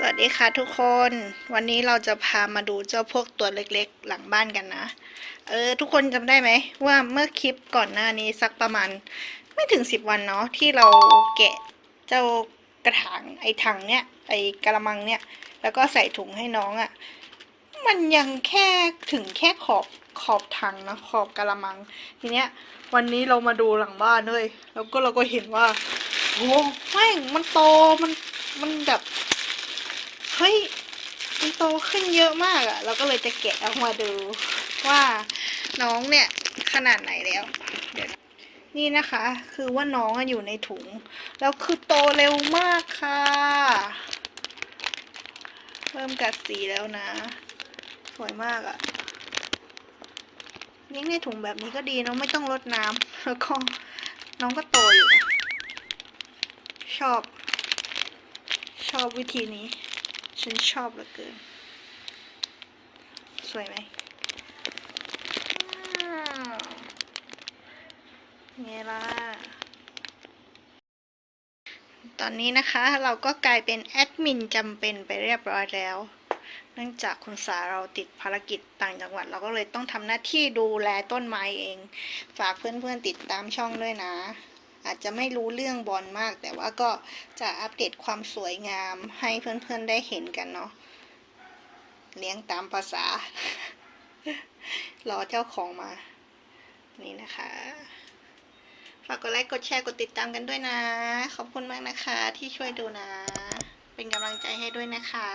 สวัสดีค่ะทุกคน วันนี้เราจะพามาดูเจ้าพวกตัวเล็กๆ หลังบ้านกันนะ เออ ทุกคนจำได้ไหม ว่าเมื่อคลิปก่อนหน้านี้สักประมาณ ไม่ถึงสิบวันเนาะที่เราแกะเจ้ากระถางไอ้ถังเนี้ยไอ้กระมังเนี้ยแล้วก็ใส่ถุงให้น้องอะ่ะ มันยังแค่ถึงแค่ขอบขอบถังนะขอบกระมัง ทีเนี้ย วันนี้เรามาดูหลังบ้านเลยแล้วก็เราก็เห็นว่าโอ้แม่งมันโตมันมันแบบ โตขึ้นเยอะมากอะ่ะ เราก็เลยจะแกะออกมาดูว่าน้องเนี่ยขนาดไหนแล้วเดี๋ยวนี่นะคะ คือว่าน้องอยู่ในถุง แล้วคือโตเร็วมากค่ะ เริ่มกัดสีแล้วนะ สวยมากอะ่ะเลี้ยงในถุงแบบนี้ก็ดีเนอะไม่ต้องรดน้ำแล้วก็น้องก็โตอยู่ ชอบ ชอบวิธีนี้ ฉันชอบเหลือเกิน สวยไหมอ้าวไงล่ะ ตอนนี้นะคะเราก็กลายเป็นแอดมินจำเป็นไปเรียบร้อยแล้ว เนื่องจากคุณสาเราติดภารกิจต่างจังหวัด เราก็เลยต้องทำหน้าที่ดูแลต้นไม้เอง ฝากเพื่อนๆติดตามช่องด้วยนะ อาจจะไม่รู้เรื่องบอลมาก แต่ว่าก็จะอัปเดตความสวยงามให้เพื่อนๆได้เห็นกันเนาะเลี้ยงตามภาษา รอเจ้าของมา นี่นะคะ ฝากกดไลค์ กดแชร์ กดติดตามกันด้วยนะ ขอบคุณมากนะคะที่ช่วยดูนะ เป็นกำลังใจให้ด้วยนะคะ